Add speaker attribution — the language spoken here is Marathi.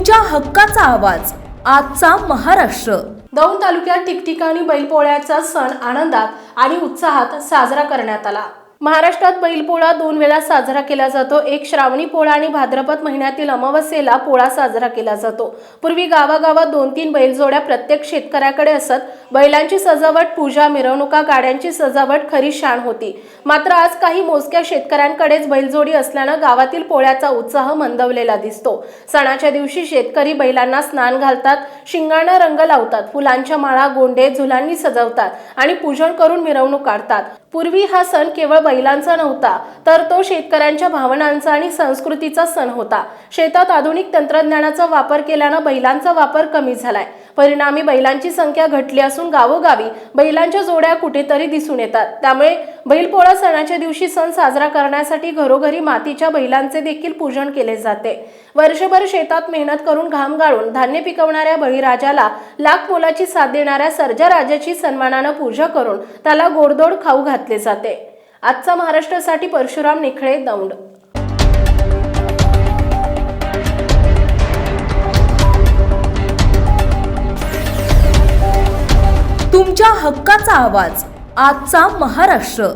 Speaker 1: तुमच्या हक्काचा आवाज. आजचा महाराष्ट्र.
Speaker 2: दौंड तालुक्यात ठिकठिकाणी बैलपोळ्याचा सण आनंदात आणि उत्साहात साजरा करण्यात आला. महाराष्ट्रात बैलपोळा दोन वेळा साजरा केला जातो. एक श्रावणी पोळा आणि भाद्रपद महिन्यातील अमावस्येला पोळा साजरा केला जातो. पूर्वी गावागावात दोन तीन बैलजोड्या प्रत्येक शेतकऱ्याकडे असत. बैलांची सजावट पूजा मिरवणुका गाड्यांची सजावट खरी शान होती. मात्र आज काही मोजक्या शेतकऱ्यांकडेच बैलजोडी असल्यानं गावातील पोळ्याचा उत्साह मंदवलेला दिसतो. सणाच्या दिवशी शेतकरी बैलांना स्नान घालतात शिंगाणा रंग लावतात फुलांच्या माळा गोंडे झुलांनी सजवतात आणि पूजन करून मिरवणूक काढतात. पूर्वी हा सण केवळ बैलांचा नव्हता तर तो शेतकऱ्यांच्या भावनांचा आणि संस्कृतीचा सण होता. शेतात आधुनिक तंत्रज्ञानाचा वापर केल्यानं बैलांचा वापर कमी झालाय. परिणामी बैलांची संख्या घटली असून गावोगावी बैलांच्या जोड्या कुठेतरी दिसून येतात. त्यामुळे बैलपोळा सणाच्या दिवशी सण साजरा करण्यासाठी घरोघरी मातीच्या बैलांचे देखील पूजन केले जाते. वर्षभर शेतात मेहनत करून घाम गाळून धान्य पिकवणाऱ्या बळीराजाला लाख मोलाची साथ देणाऱ्या सर्जा राजाची सन्मानानं पूजा करून त्याला गोडदोड खाऊ घातले जाते. आजचा महाराष्ट्रासाठी परशुराम निखळे दौंड.
Speaker 1: तुमच्या हक्काचा आवाज आजचा महाराष्ट्र.